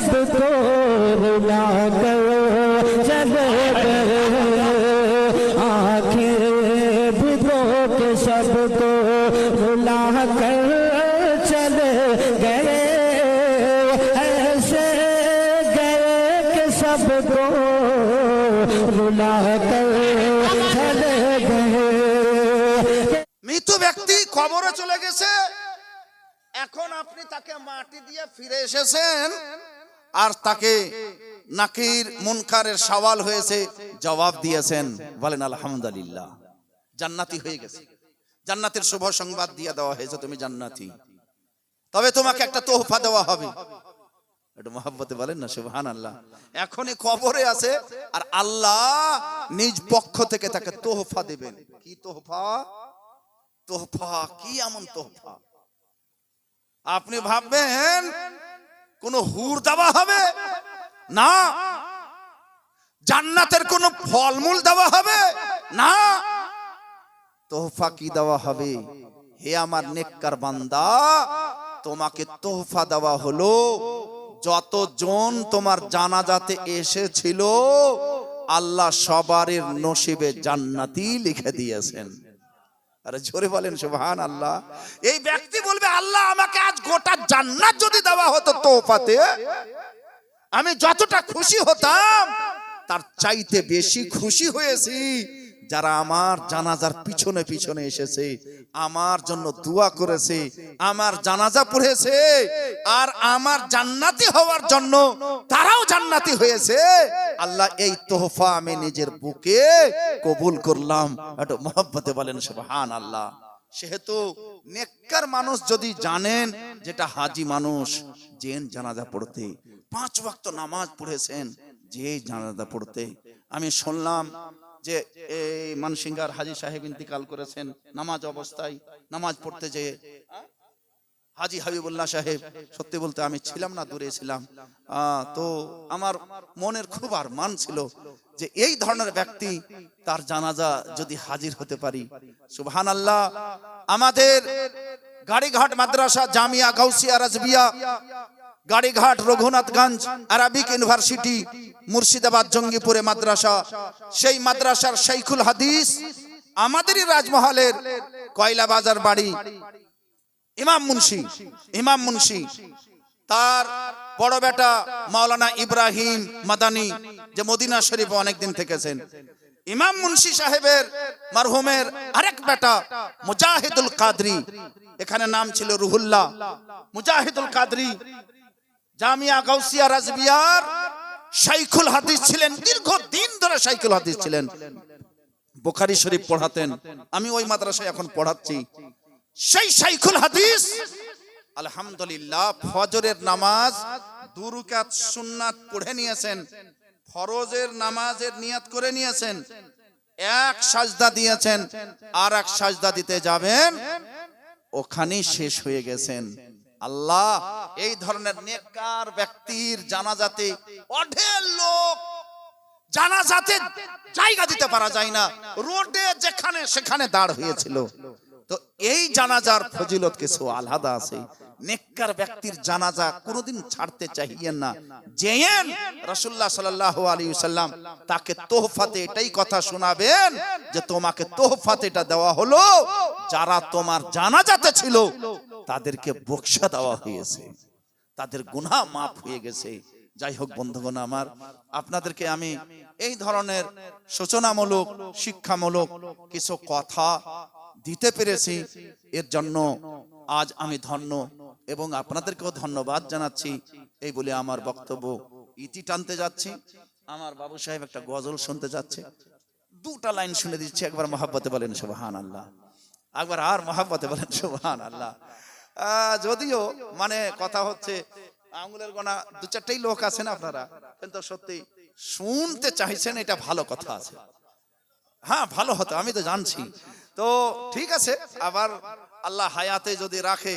سب کو رلا کرو جب کرو آنکھیں بدھو کے سب کو رلا کر چلے گئے ایسے گئے کہ سب کو رلا کر چلے گئے মৃত ব্যক্তি খবরে চলে গেছে এখন আপনি তাকে মাটি দিয়ে ফিরে এসেছেন আর তাকে নাকির মুনকারের সওয়াল হয়েছে, জবাব দিয়েছেন, বলেন, আলহামদুলিল্লাহ। জান্নাতি হয়ে গেছে। জান্নাতের শুভ সংবাদ দিয়ে দেওয়া হয়েছে, তুমি জান্নাতি। তবে তোমাকে একটা তোহফা দেওয়া হবে। একটু মহাব্বতে বলেন না সুবহান আল্লাহ এখনই কবরে আছে, আর আল্লাহ নিজ পক্ষ থেকে তাকে তোহফা দেবেন। কি তোহফা? তোহফা, কি এমন তোহফা? আপনি ভাববেন কোন হুর দেওয়া হবে? না। জান্নাতের কোন ফলমূল দেওয়া হবে? না। তোহফা কি দেওয়া হবে? হে আমার নেককার বান্দা, তোমাকে তোহফা দেওয়া হলো। যতজন তোমার জানাজাতে এসেছিল, আল্লাহ সবারের নসিবে জান্নাতি লিখে দিয়েছেন। আরে জোরে বলেন সুবহান আল্লাহ এই ব্যক্তি বলবে, আল্লাহ আমাকে আজ গোটা জান্নাত যদি দেওয়া হতো তোফাতে, আমি যতটা খুশি হতাম, তার চাইতে বেশি খুশি হয়েছি। যারা আমার জানাজার পিছনে পিছনে এসেছে, আমার জন্য দোয়া করেছে, আমার জানাজা পড়েছে, আর আমার জান্নাতি হওয়ার জন্য তারাও জান্নাতি হয়েছে। আল্লাহ এই তোহফা আমি নিজের বুকে কবুল করলাম। একটু মহব্বতে বলেন সুবহান আল্লাহ সেহেতু নেককার মানুষ যদি জানেন যেটা হাজি মানুষ জেন জানাজা পড়তে। পাঁচ ওয়াক্ত নামাজ পড়েছেন, যে জানাজা পড়তে। আমি শুনলাম যে এই মানসিংহার হাজি সাহেব ইন্তিকাল করেছেন, নামাজ অবস্থায়, নামাজ পড়তে যে হাজি হাবিবুল্লাহ সাহেব, সত্যি বলতে আমি ছিলাম না, দূরে ছিলাম। তো আমার মনের খুব আর মান ছিল যে এই ধরনের ব্যক্তি তার জানাজা যদি হাজির হতে পারি। সুবহান আল্লাহ আমাদের গাড়িঘাট মাদ্রাসা জামিয়া গাউসিয়া রাজবিয়া, গাড়িঘাট রঘুনাথগঞ্জ আরাবিক ইউনিভার্সিটি মুর্শিদাবাদ, জঙ্গিপুরে মাদ্রাসা, সেই মাদ্রাসার শাইখুল হাদিস আমাদেরই রাজমহলের কয়লা বাজার বাড়ি। ইমাম মুন্সি ইমাম মুন্সি, তার বড় বেটা মাওলানা ইব্রাহিম মাদানি যে মদিনা শরীফ অনেকদিন থেকেছেন। ইমাম মুন্সি সাহেবের মারহুমের আরেক বেটা মুজাহিদুল কাদরি, এখানে নাম ছিল রুহুল্লাহ। মুজাহিদুল কাদরি, জামিয়া গাউসিয়া রাজবিয়ার শাইখুল হাদিস ছিলেন দীর্ঘ দিন ধরে শাইখুল হাদিস ছিলেন। বোখারি শরীফ পড়াতেন, আমি ওই মাদ্রাসায় এখন পড়াচ্ছি। সেই শাইখুল হাদিস, আলহামদুলিল্লাহ, ফজরের নামাজ দুরুকাত সুন্নাত পড়ে নিয়েছেন, ফরজের নামাজের নিয়াত করে নিয়েছেন, এক সাজদা দিয়েছেন আর এক সাজদা দিতে যাবেন, ওখানেই শেষ হয়ে গেছেন। আল্লাহ এই ধরনের নেককার ব্যক্তির জানাজাতে অঢেল লোক জানাজাতে জায়গা দিতে পারা যায় না। রোডে যেখানে সেখানে দাঁড় হয়েছিল। তো এই জানাজার ফজিলত কিছু আলাদা আছে। নেককার ব্যক্তির জানাজা কোনোদিন ছাড়তে চাহিয়েন না। জেয়েন রাসূলুল্লাহ সাল্লাল্লাহু আলাইহি সাল্লাম তাকে তোহফাতে এটাই কথা শোনাবেন যে তোমাকে তোহফাতে এটা দেওয়া হলো। যারা তোমার জানাজাতে ছিল তাদেরকে বকশা দেওয়া হয়েছে। তাদের গুনাহ মাফ হয়ে গেছে। যাই হোক বন্ধুগণ আমার আপনাদেরকে আমি এই ধরনের সূচনামূলক শিক্ষামূলক কিছু কথা দিতে পেরেছি। এর জন্য আজ আমি ধন্য এবং আপনাদেরকেও ধন্যবাদ জানাচ্ছি। এই বলে আমার বক্তব্য ইতি টানতে যাচ্ছি। আমার বাবু সাহেব একটা গজল শুনতে যাচ্ছে। দুটা লাইন শুনে দিচ্ছি। একবার মহাব্বতে বলেন সুবহান আল্লাহ একবার আর মহাব্বতে বলেন সুবহান আল্লাহ যদিও মানে কথা হচ্ছে, আঙুলের গোনা দু চারটেই লোক আছেন আপনারা, কিন্তু সত্যি শুনতে চাইছেন এটা ভালো কথা আছে। হ্যাঁ ভালো হতো, আমি তো জানছি। তো ঠিক আছে, আবার আল্লাহ হায়াতে যদি রাখে